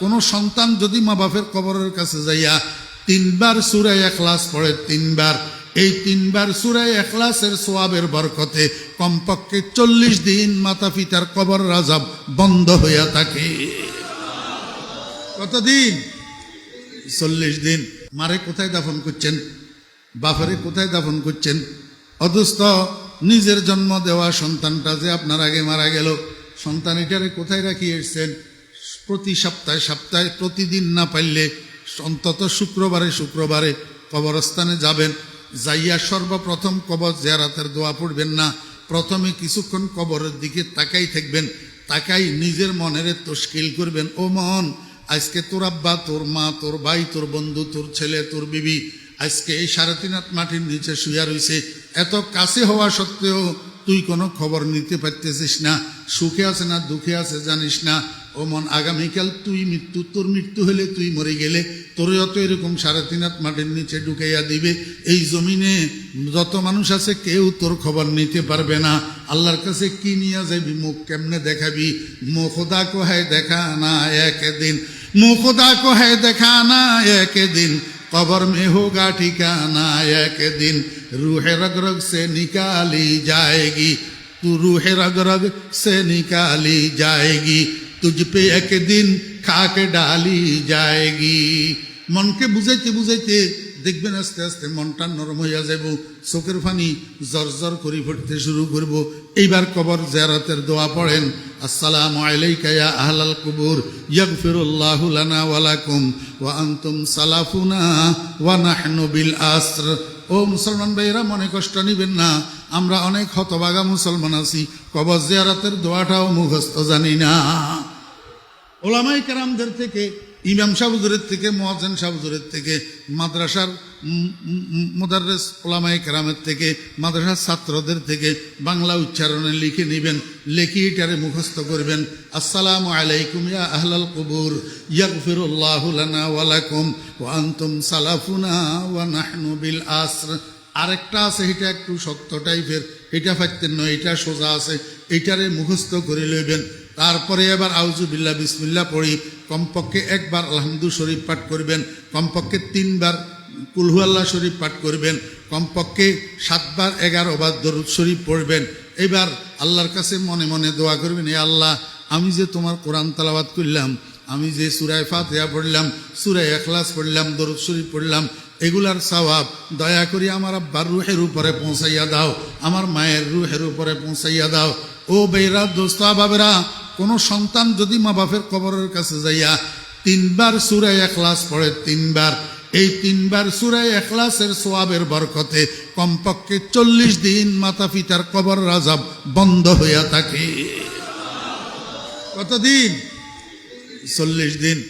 কোন সন্তান যদি মা বাপের কবরের কাছে যাইয়া তিনবার সুরায় এখলাস পড়ে, তিনবার, এই তিনবার সুরায় এখলাসের সোয়াবের বরকতে কমপক্ষে চল্লিশ দিন মাতা পিতার কবর রাজাব বন্ধ হইয়া থাকে। কতদিন? চল্লিশ দিন। মারে কোথায় দাফন করছেন? বাফারে কোথায় দাফন করছেন? অথচ নিজের জন্ম দেওয়া সন্তানটা যে আপনার আগে মারা গেল, সন্তান এটারে কোথায় রাখি এসছেন প্রতি সপ্তাহে সপ্তাহে প্রতিদিন না পাইলে অন্তত শুক্রবারে শুক্রবারে কবরস্থানে যাবেন, যাইয়া সর্বপ্রথম কবর জেরাতের দোয়া পড়বেন না, প্রথমে কিছুক্ষণ কবরের দিকে তাকাই থাকবেন, তাকাই নিজের মনের তশকিল করবেন, ও মন, আজকে তোর আব্বা, তোর মা, তোর ভাই, তোর বন্ধু, তোর ছেলে, তোর বিবি, আজকে এই সাড়ে তিন হাত মাটির নিচে শুয়া রয়েছে এত কাছে হওয়া সত্ত্বেও তুই কোনো খবর নিতে পারতেছিস না, সুখে আছে না দুঃখে আছে জানিস না ওমন আগামীকাল তুই মৃত্যু, তোর মৃত্যু হলে তুই মরে গেলে, তোর যত এরকম সাড়ে তিন হাত মাটির নিচে ঢুকাইয়া দিবে। এই জমিনে যত মানুষ আছে, কেউ তোর খবর নিতে পারবে না। আল্লাহর কাছে কি নিয়ে যাবি, মুখ কেমনে দেখাবি? মুখোদা কোহায় দেখা না একদিন? মুখোদা কোহায় দেখা না একদিন? কবর মেহোগা ঠিকা ঠিকানা একদিন? রুহে রগ রগ সে নিকালি যায়গি। তু রুহে রগ রগ সে নিকালি যায়গি। তুঝ পে একদিন খাকে ডালি যায়গি মনকে বুঝাইতে বুঝাইতে দেখবেন আস্তে আস্তে মনটা নরম হইয়া যাব চোখের ফানি জর জর্জর করে ফুটতে শুরু করব এইবার কবর জেরাতের দোয়া পড়েন, আসসালাম আলাইকা ইয়া আহলাল কুবুর, ইয়াগফিরুল্লাহু লানা ওয়া লাকুম, ওয়া আনতুম সালাফুনা ওয়া নাহনু বিল আসর। ও মুসলমান ভাইয়েরা, মনে কষ্ট নিবেন না, আমরা অনেক হতবাগা মুসলমান আছি। কবর জিয়ারাতের দোয়াটাও মুখস্থ জানি না। ওলামাই কেরামদের থেকে, ইমাম সাহুজুরের থেকে মোয়াজেন সাহুজুরের থেকে, মাদ্রাসার মোদারেস ওলামাই কেরামের থেকে, মাদ্রাসার ছাত্রদের থেকে বাংলা উচ্চারণে লিখে নেবেন, লেখি এটারে মুখস্থ করবেন, আসসালামু আলাইকুম ইয়া আহলাল কবুর, ইয়াগফিরুল্লাহু লানা ওয়া লাকুম, ওয়া আনতুম সালাফুনা ওয়া নাহনু বিল আসর। আরেকটা আছে, এটা একটু সত্য টাইপের, এটা ফাইতেন নয়, এটা সোজা আছে এটারে মুখস্থ করে লইবেন। তারপরে এবার আউজুবিল্লা বিসমিল্লা পড়ি, কমপক্ষে একবার আলহামদু শরীফ পাঠ করবেন, কমপক্ষে তিনবার কুলহু আল্লাহ শরীফ পাঠ করবেন, কমপক্ষে সাতবার এগারো বার দরুদ শরীফ পড়বেন। এবার আল্লাহর কাছে মনে মনে দোয়া করবেন, এ আল্লাহ, আমি যে তোমার কোরআন তালাবাদ করলাম, আমি যে সুরায় ফাতেহা পড়লাম, সুরায় এখলাস পড়লাম, দরুদ শরীফ পড়লাম এগুলার সওয়াব দয়া করি আমার আব্বার রুহের উপরে পৌঁছাইয়া দাও, আমার মায়ের রুহের উপরে পৌঁছাইয়া দাও। ও বেরা দোস্তা বাবেরা কোনো সন্তান যদি মা বাপের কবরের কাছে যাইয়া তিনবার সুরায় এখলাস পড়ে, তিনবার, এই তিনবার সুরায় এখলাসের সোয়াবের বরকতে কমপক্ষে চল্লিশ দিন মাতা পিতার কবর রাজাব বন্ধ হইয়া থাকে। কতদিন? চল্লিশ দিন।